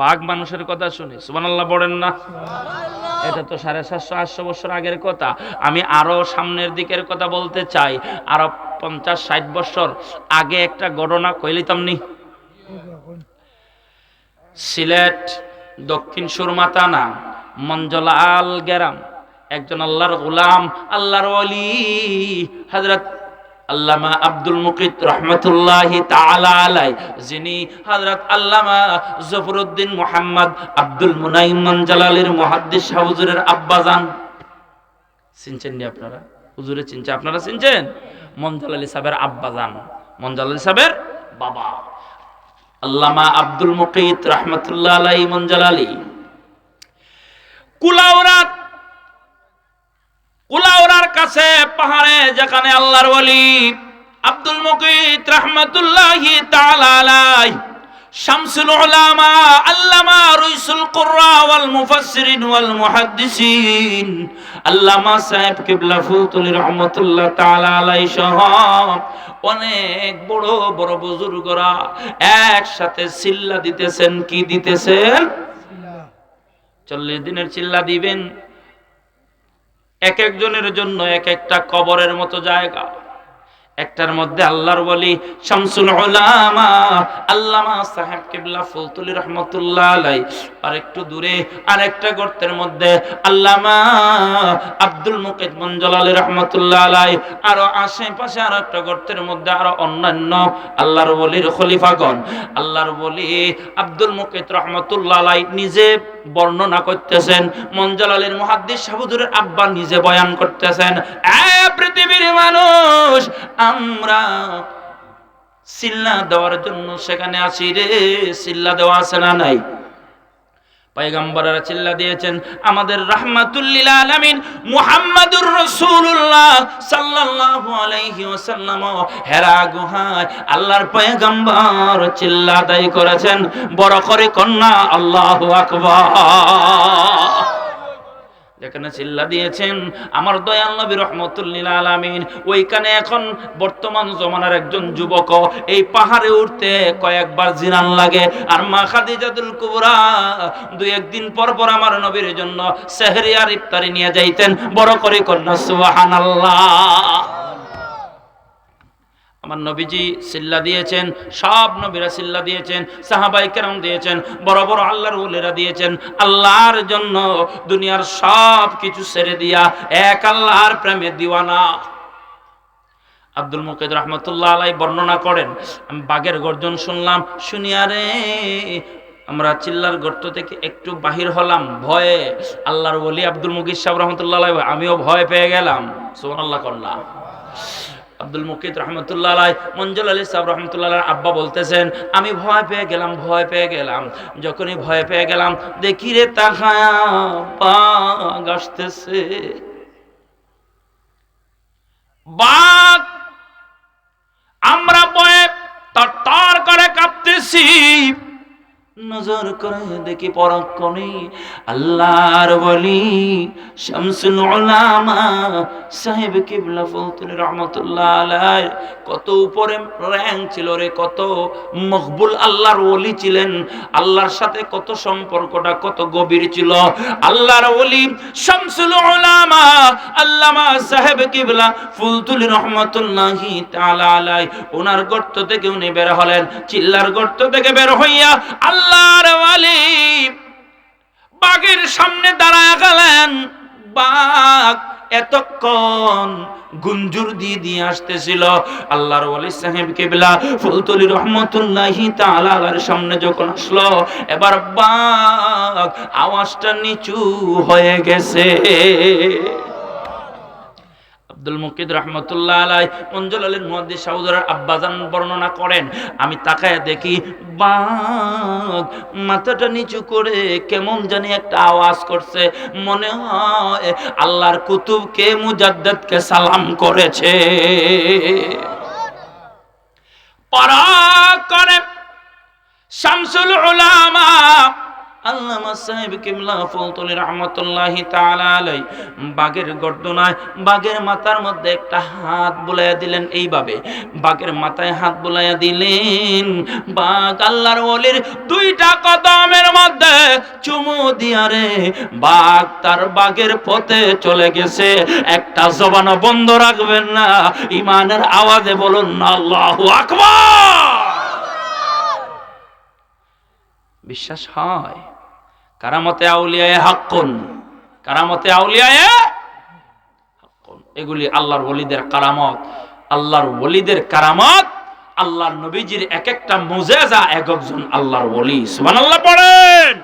বাঘ মানুষের কথা শুনি সুবহানাল্লাহ পড়েন না? এটা তো সাড়ে সাতশো আটশো বছর আগের কথা। আমি আরও সামনের দিকের কথা বলতে চাই আরও পঞ্চাশ ষাট বছর আগে একটা ঘটনা কইলিতাম নি? সিলেট দক্ষিণ সুরমাতানা মঞ্জলাল গেরাম একজন আল্লাহর গোলাম আল্লাহর ওলি হযরত আল্লামা আব্দুল মুকিত রহমতুল্লাহি তাআলা আলাই, যিনি হযরত আল্লামা জফরউদ্দিন মুহাম্মদ আব্দুল মুনাইম মঞ্জলালের মুহাদ্দিস হুজুরের আব্বাজান। চিনছেন নি আপনারা? হুজুরে চিনছে, আপনারা চিনছেন? মঞ্জল আলী সাহেবের আব্বাজান, মঞ্জল আলী সাহেবের বাবা। আল্লামা আব্দুল মুকিত রহমতুল্লাহ আলাই, মঞ্জল আলী। কুলাউরাত কুলাউরার কাছে পাহাড়ে যেখানে আল্লাহর ওলি আব্দুল মুকিত রহমতুল্লাহি শামসুল উলামা আল্লামা রুইসুল কুররা ওয়াল মুফাসসিরিন ওয়াল মুহাদ্দিসিন। আল্লামা সাহেব কিবলা ফুতুল রহমতুল্লাহ তাআলা আলাই সহ অনেক বড় বড় বুজুর্গরা একসাথে চিল্লা দিতেছেন কি দিতেছেন? চল্লিশ দিনের চিল্লা দিবেন। এক একজনের জন্য এক একটা কবরের মতো জায়গা। একটার মধ্যে আল্লাহর বলি শামসুল উলামা, আল্লামা সাহেব কিবলা ফুলতুলি রহমতুল্লাহ আলাই আর একটু দূরে আর একটা গর্তের মধ্যে আল্লামা আব্দুল মুকিত মঞ্জলালি রহমতুল্লাহ আলাই আরও আশেপাশে আর একটা গর্তের মধ্যে আরও অন্যান্য আল্লাহর বলির খলিফাগণ। আল্লাহর বলি আব্দুল মুকিত রহমতুল্লাহ আলাই নিজে বর্ণনা করতেছেন। মঞ্জলালের মুহাদ্দিস সাহুদুরের আব্বা নিজে বয়ান করতেছেন এ পৃথিবীর মানুষ, আমরা সিল্লা দেওয়ার জন্য সেখানে আসি রে। সিল্লা দেওয়া আছে না নাই? চিল্লা দিয়েছেন, আমাদের মুহাম্মাদুর আলাইহি হেরা গুহায় আল্লাহর পয়গম্বর চিল্লা আদায় করেছেন। বড় করে কন্যা, আল্লাহু আকবার। যেখানে চিল্লা দিয়েছেন, আমার দয়াল নবী রহমতুল্লিল আলামিন, ওইখানে এখন বর্তমান জমানার একজন যুবক, এই পাহাড়ে উঠতে কয়েকবার জিরান লাগে। আর মা খাদিজাতুল কুবরা দু একদিন পর পর আমার নবীর জন্য সেহরি আর ইফতারি নিয়ে যাইতেন। বড় করে কন্যা, সুবহানাল্লাহ। আমার নবীজি সিল্লা দিয়েছেন, সব নবীরা সিল্লা দিয়েছেন, সাহাবাই কেরাম দিয়েছেন, বড় বড় আল্লাহর উলেরা দিয়েছেন, আল্লাহর জন্য দুনিয়ার সব কিছু ছেড়ে দিয়া এক আল্লাহর প্রেমে দিওয়ানা। আব্দুল মুকিদ রহমতুল্লাহ আলাই বর্ণনা করেন, আমি বাঘের গর্জন শুনলাম শুনিয়ারে আমরা চিল্লার গর্ত থেকে একটু বাহির হলাম, ভয়ে আল্লাহর বলি আব্দুল মুকিদ সাহেব রহমতুল্লাহ আমিও ভয় পেয়ে গেলাম। সোহান আল্লাহ করলাম আব্দুল মুকিদ রহমতুল্লাহ আলাই মঞ্জুল আলী সাহেব রহমতুল্লাহ আব্বা বলতেছেন, আমি ভয় পেয়ে গেলাম, ভয় পেয়ে গেলাম, যখনই ভয় পেয়ে গেলাম, দেখি রে তাহা আসতেছে। বাঘ নজর করে, দেখি পরক্ষণে আল্লাহর বলি, শামসুল উলামা সাহেব কিবলা ফতুল রহমতুল্লাহ আলাই কত উপরে র্যাঙ্ক ছিল রে, কত মকবুল আল্লাহর ওলি ছিলেন, আল্লাহর সাথে কত সম্পর্কটা কত গভীর ছিল। আল্লাহর ওলি শামসুল উলামা আল্লামা সাহেব কিবলা ফুলতুল রহমতুল্লাহি তাআলা আলাই ওনার গর্ত থেকে উনি বের হলেন, চিল্লার গর্ত থেকে বের হইয়া ওয়ালি। বাঘের সামনে দাঁড়ায় গেলেন। বাঘ এতক্ষণ গুঞ্জুর দিয়ে দিয়ে আসতেছিল। আল্লাহর ওয়ালি সাহেব কেবলা ফুলতলি রহমতুল্লাহি তাআলার সামনে যখন আসলো, এবার বাঘ আওয়াজটা নিচু হয়ে গেছে। আব্দুল মুকিদ রহমতুল্লাহ আলাই মঞ্জুল আলীর মহাদ্দি সাউদরের আব্বাজান বর্ণনা করেন, আমি তাকায় দেখি, বাঘ মাথাটা নিচু করে কেমন জানি একটা আওয়াজ করছে। মনে হয় আল্লাহর কুতুবকে মুজাদ্দাদকে সালাম করেছে। পারা করে শামসুল উলামা আল্লামা সাহেব কিবলা ফুলতলি রহমতুল্লাহি বাঘের গর্দনায়, বাঘের মাথার মধ্যে একটা হাত বুলাইয়া দিলেন এইভাবে। বাঘের মাথায় হাত বুলাইয়া দিলেন। বাঘ আল্লাহর ওলির দুইটা কদমের মধ্যে চুমু দিয়া রে, বাঘ তার বাঘের পথে চলে গেছে। একটা জবানও বন্ধ রাখবেন না ইমানের আওয়াজে বলুন, আল্লাহু আকবার! বিশ্বাস হয়? কারামতে আউলিয়ায় হাক্কুন। কারামতে আউলিয়ায় হাক্কুন। এগুলি আল্লাহর ওলিদের কারামত। আল্লাহর ওলিদের কারামত, আল্লাহর নবীজির এক একটা মুজেজা এক একজন আল্লাহর ওলি। সুবহানাল্লাহ পড়েন।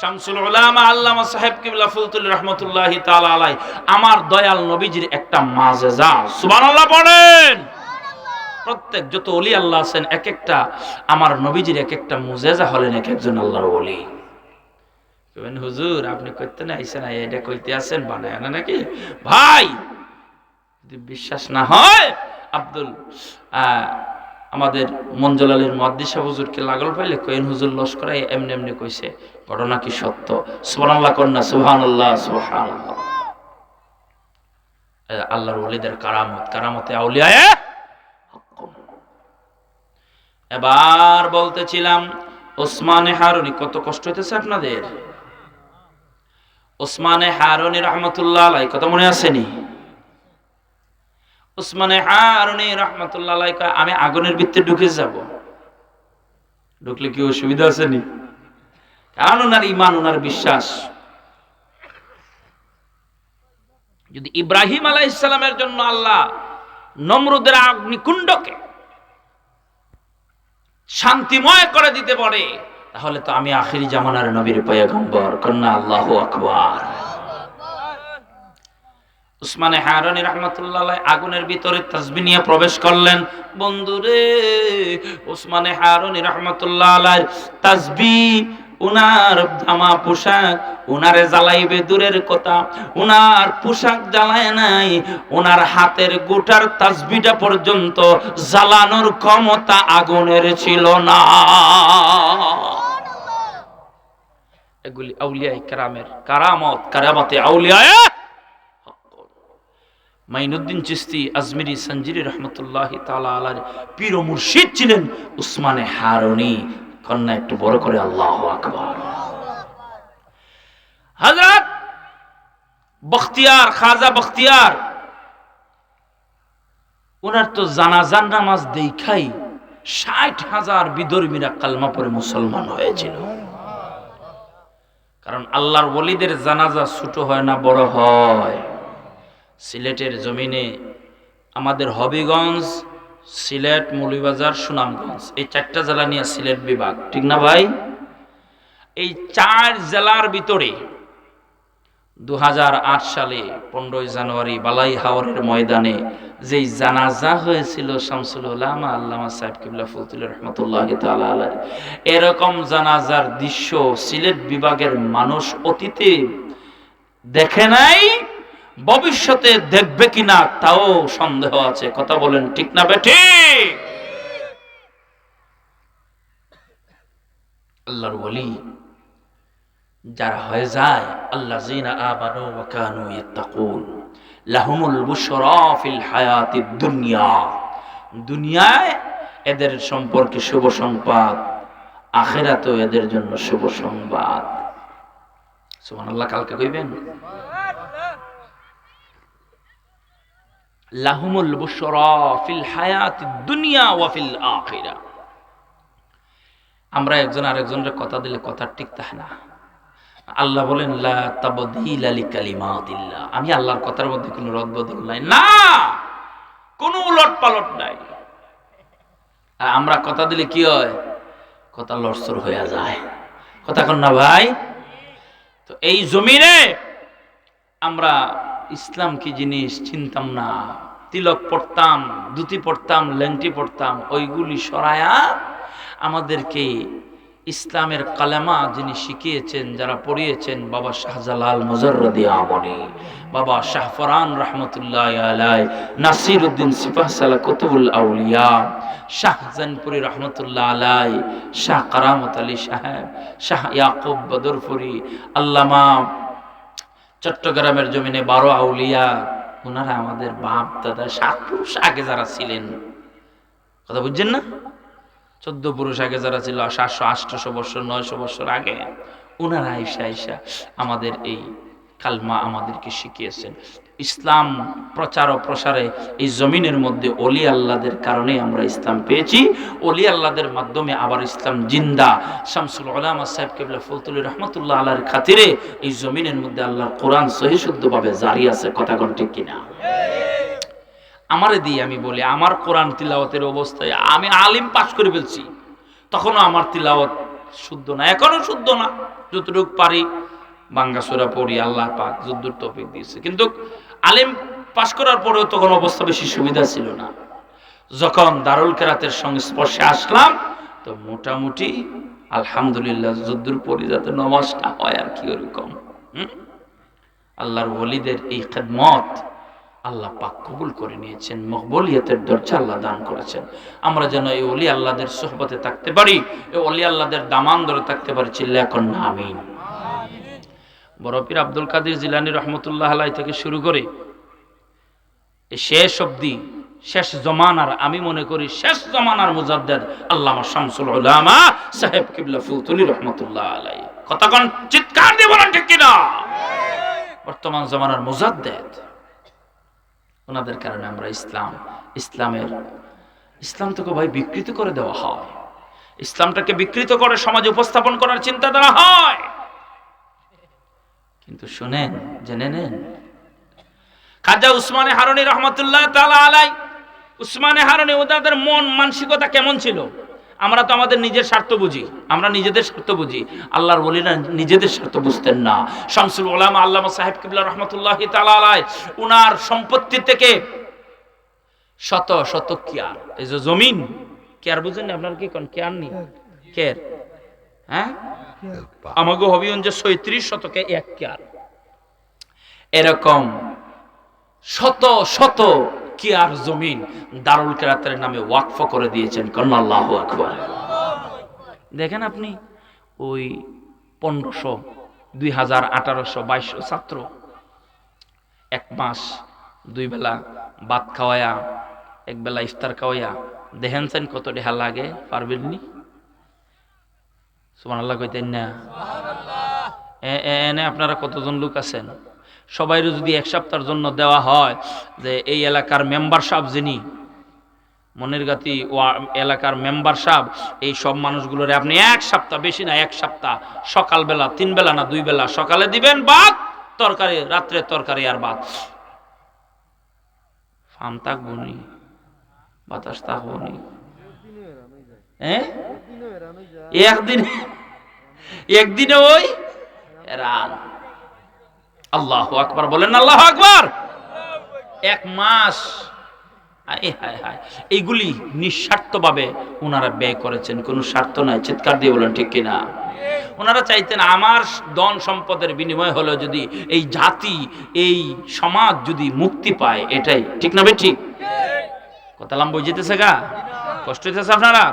শামসুল উলামা আল্লামা সাহেব কিবলা ফুলতুল রহমতুল্লাহি তাআলা আলাই আমার দয়াল নবীজির একটা মাজেজা। সুবহানাল্লাহ পড়েন। প্রত্যেক যত অলি আল্লাহ আছেন এক একটা আমার নবীজির এক একটা মুজেজা হলেন এক একজন আল্লাহর অলি হুজুর, আপনি কইতে না আইছেন এটা কইতে আছেন বানায় না নাকি? ভাই, যদি বিশ্বাস না হয়, আব্দুল আমাদের মঞ্জলালের মহাদিসা হুজুরকে লাগল পাইলে কইন হুজুর লস্করাই এমনি এমনি কইছে, ঘটনা কি সত্য? সুবহানাল্লাহ কন্যা সুবহানাল্লাহ আল্লাহর ওলিদের কারামত, কারামতে আউলিয়ায় এবার বলতেছিলাম, ওসমানে হারুনি কত কষ্ট হইতেছে আপনাদের? ওসমানে হারুনি রহমতুল্লাহ আলাই কথা মনে আসেনি ওসমানে হারুনি রহমতুল্লাহ আলাই আমি আগুনের ভিতরে ঢুকে যাব। ঢুকলে কি অসুবিধা আছেনি কারণ ওনার ইমান ওনার বিশ্বাস। যদি ইব্রাহিম আলাহ ইসলামের জন্য আল্লাহ নমরুদের অগ্নিকুণ্ডকে শান্তিময় করে দিতে পারে তাহলে তো আমি আখিরি জামানার নবীর পয়গম্বর, কন্যা আল্লাহ আকবার। উসমানে রহমতুল্লাহ আগুনের ভিতরে নিয়ে প্রবেশ করলেন। বন্ধুরে, উসমানে রহমতুল্লাহ উনার জামা পোশাক, উনারে জ্বালাইবে দূরের কথা, উনার পোশাক জ্বালায় নাই, উনার হাতের গোটার তাসবিটা পর্যন্ত জ্বালানোর ক্ষমতা আগুনের ছিল না। এগুলি আউলিয়াই কারামের কারামত, কারামতে আউলিয়ায়। মাইনুদ্দিন চিস্তি আজমিরি সঞ্জিরি রহমতুল্লাহ তালা পীর মুর্শিদ ছিলেন উসমানে হারুনি। কন্যা একটু বড় করে, আল্লাহ আকবার। হযরত বখতিয়ার, খাজা বখতিয়ার ওনার তো জানাজান নামাজ দেখাই ষাট হাজার বিধর্মীরা কালমা পরে মুসলমান হয়েছিল। কারণ আল্লাহর ওলিদের জানাজা ছোট হয় না, বড় হয়। সিলেটের জমিনে আমাদের হবিগঞ্জ, সিলেট মৌলিবাজার সুনামগঞ্জ, এই চারটা জেলা নিয়ে সিলেট বিভাগ, ঠিক না ভাই? এই চার জেলার ভিতরে দু হাজার আট সালে পনেরোই জানুয়ারি বালাই হাওরের ময়দানে যেই জানাজা হয়েছিল শামসুল উলামা আল্লামা সাহেব কিবলা ফুতুল রহমতুল্লাহ আলাইহি। এরকম জানাজার দৃশ্য সিলেট বিভাগের মানুষ অতীতে দেখে নাই, ভবিষ্যতে দেখবে কিনা তাও সন্দেহ আছে। কথা বলেন ঠিক না বেঠি আল্লাহর ওলি যারা হয়ে যায় আল্লাহ জিনা আমানু ওয়া কানু ইয়াত্তাকুন। লাহুমুল বুশরা ফিল হায়াতিদ দুনিয়া। দুনিয়ায় এদের সম্পর্কে শুভ সংবাদ, আখেরাতেও এদের জন্য শুভ সংবাদ। সুবহানাল্লাহ, কালকে কইবেন? লাহুমুল বুশরা ফিল হায়াতিদ দুনিয়া ওয়া ফিল আখিরা। আমরা একজন আরেকজনের কথা দিলে কথা ঠিক থাকে না। আল্লাহ বলেন আমি আল্লাহর কথার মধ্যে কোনো রদবদল নাই। না! কোনো উলট পালট নাই। আর আমরা কথা দিলে কি হয়? কথা লড়সর হয়ে যায়। কথা কন না ভাই? তো এই জমিনে আমরা ইসলাম কি জিনিস চিনতাম না। তিলক পড়তাম, ধুতি পড়তাম লেংটি পড়তাম, ওইগুলি সরায়া আমাদেরকে ইসলামের কালেমা যিনি শিখিয়েছেন, যারা পড়িয়েছেন, বাবা শাহজালাল মুজরদি বাবা শাহফরান রহমতুল্লাহ আলাই নাসির উদ্দিন সিপাহ সালা কুতুবুল আউলিয়া শাহজানপুরি রহমতুল্লাহ আলাই, শাহ কারামত আলী সাহেব, শাহ ইয়াকুব বদরপুরি, আল্লামা চট্টগ্রামের জমিনে বারো আউলিয়া ওনারা আমাদের বাপ, দাদা, সাত পুরুষ আগে যারা ছিলেন। কথা বুঝছেন না? চোদ্দ পুরুষ আগে যারা ছিল, সাতশো আটশোশো বছর, নয়শো বছর আগে ওনারা আইসা আইসা আমাদের এই কালমা আমাদেরকে শিখিয়েছেন। ইসলাম প্রচার ও প্রসারে এই জমিনের মধ্যে অলি আল্লাদের কারণে আমরা ইসলাম পেয়েছি। অলি আল্লাদের মাধ্যমে আবার ইসলাম জিন্দা। শামসুল ওলামা সাহেব কেবলা ফতুল রহমতুল্লাহ আল্লাহর খাতিরে এই জমিনের মধ্যে আল্লাহর কোরআন সহিশুদ্ধভাবে জারি আছে। কথা ঠিক কিনা? আমারে দিয়ে আমি বলি, আমার কোরআন তিলাওয়াতের অবস্থায় আমি আলিম পাশ করে ফেলছি। তখনও আমার তিলাওয়াত শুদ্ধ না, এখনও শুদ্ধ না। যতটুকু পারি বাঙ্গাসুরা পড়ি, আল্লাহ পাক যদ্দুর তফিক দিয়েছে। কিন্তু আলিম পাশ করার পরেও তখন অবস্থা বেশি সুবিধা ছিল না। যখন দারুল কেরাতের সংস্পর্শে আসলাম, তো মোটামুটি আলহামদুলিল্লাহ যদ্দুর পড়ি যাতে নমাজটা হয় আর কি ওরকম? আল্লাহর ওলিদের এই খেদমত আল্লাহ পাক কবুল করে নিয়েছেন, মকবুলিয়তের দরজা আল্লাহ দান করেছেন। আমরা যেন এই অলি আল্লাহদের সোহবতে থাকতে পারি, এই অলি আল্লাহদের দামান ধরে থাকতে পারি চিল্লা এখন না আমিন বরফির আব্দুল কাদের জিলানি রহমতুল্লাহ আলাই থেকে শুরু করে শেষ অব্দি শেষ জমানার, আমি মনে করি শেষ জমানার মুজাদ্দেদ আল্লামা শামসুল উলামা সাহেব কিবলা ফুতুলি রহমতুল্লাহ আলাই কোন, চিৎকার দিয়ে বলেন ঠিক কিনা? বর্তমান জমানার মুজাদ্দেদ। ওনাদের কারণে আমরা ইসলাম, ইসলামের, ইসলাম তোকে ভাই বিকৃত করে দেওয়া হয়। ইসলামটাকে বিকৃত করে সমাজ উপস্থাপন করার চিন্তা চিন্তাধারা হয়। কিন্তু শুনেন, জেনে নেন। খাজা উসমানে হারুনি রহমতুল্লাহ তালা আলাই, উসমানে হারুনি ওদের মন মানসিকতা কেমন ছিল? আমরা তো আমাদের নিজের স্বার্থ বুঝি, আমরা নিজেদের স্বার্থ বুঝি। আল্লাহর বলিনা নিজেদের স্বার্থ বুঝতেন না। শামসুল ওলামা আল্লামা সাহেব কিবলা রহমতুল্লাহ আলাই উনার সম্পত্তি থেকে শত শত কেয়ার। এই যে জমিন, কেয়ার বুঝেন আপনার কি কোন? কেয়ার নি? কেয়ার হ্যাঁ? আমাকে হবিগঞ্জে সৈত্রিশ শতকে এক কেয়ার। এরকম শত শত কেয়ার জমিন দারুল কেরাতের নামে ওয়াকফ করে দিয়েছেন? কন্যা আকবর। দেখেন আপনি, ওই পনেরোশো, দুই হাজার আঠারোশো বাইশশো ছাত্র এক মাস, দুই বেলা ভাত খাওয়ায়া, এক বেলা ইফতার খাওয়াইয়া, দেখেন সেন কত রেহা লাগে পারবেননি সুমান আল্লাহ কইতেন না। এ- এনে আপনারা কতজন লোক আছেন? সবাই যদি এক সপ্তাহের জন্য দেওয়া হয় যে এই এলাকার মেম্বার সাহেব যিনি মনের গাতি ওয়া- এলাকার মেম্বার সাহেব এই সব মানুষগুলোরে আপনি এক সপ্তাহ বেশি না এক সপ্তাহ সকালবেলা তিন বেলা না দুই বেলা সকালে দিবেন ভাত তরকারি রাত্রে তরকারি আর ভাত ফার্ম থাকব নি বাতাস থাকব নি। হ্যাঁ একদিন একদিনে ওই রান আল্লাহ আকবার, বলেন আল্লাহ আকবার। এক মাস এইগুলি নিঃস্বার্থভাবে ওনারা ব্যয় করেছেন, কোনো স্বার্থ নাই, চিৎকার দিয়ে বলেন ঠিক কিনা? ওনারা চাইতেন আমার ধন সম্পদের বিনিময় হলো যদি এই জাতি, এই সমাজ যদি মুক্তি পায়, এটাই। ঠিক না বে ঠিক? কথা লাম বই যেতেছে গা? কষ্ট হইতেছে আপনারা